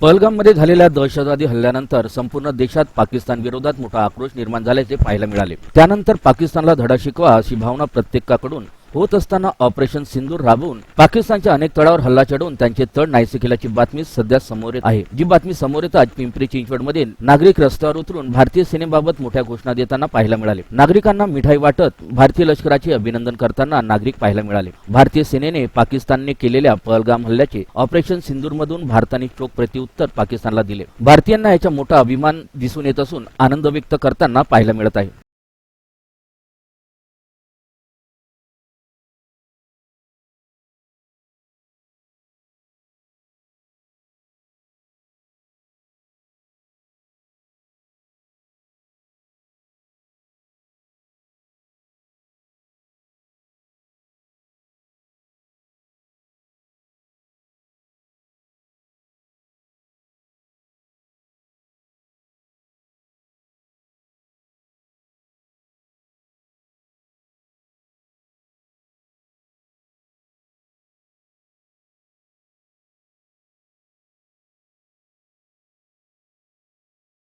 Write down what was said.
पहलगाममध्ये झालेल्या दहशतवादी हल्ल्यानंतर संपूर्ण देशात पाकिस्तान विरोधात मोठा आक्रोश निर्माण झाल्याचे पाहायला मिळाले. त्यानंतर पाकिस्तानला धडा शिकवा अशी भावना प्रत्येकाकडून होत असताना ऑपरेशन सिंदूर राबवून पाकिस्तानच्या अनेक तळावर हल्ला चढवून त्यांचे तळ नाहीसे केल्याची बातमी सध्या समोर येत आहे. जी बातमी समोर येताच पिंपरी चिंचवडमध्ये नागरिक रस्त्यावर उतरून भारतीय सेनेबाबत मोठ्या घोषणा देताना पाहायला मिळाले. नागरिकांना मिठाई वाटत भारतीय लष्कराचे अभिनंदन करताना नागरिक पाहायला मिळाले. भारतीय सेनेने पाकिस्तानने केलेल्या पहलगाम हल्ल्याचे ऑपरेशन सिंदूर मधून भारताने चोख प्रत्युत्तर पाकिस्तानला दिले. भारतीयांना याचा मोठा अभिमान दिसून येत असून आनंद व्यक्त करताना पाहायला मिळत आहे.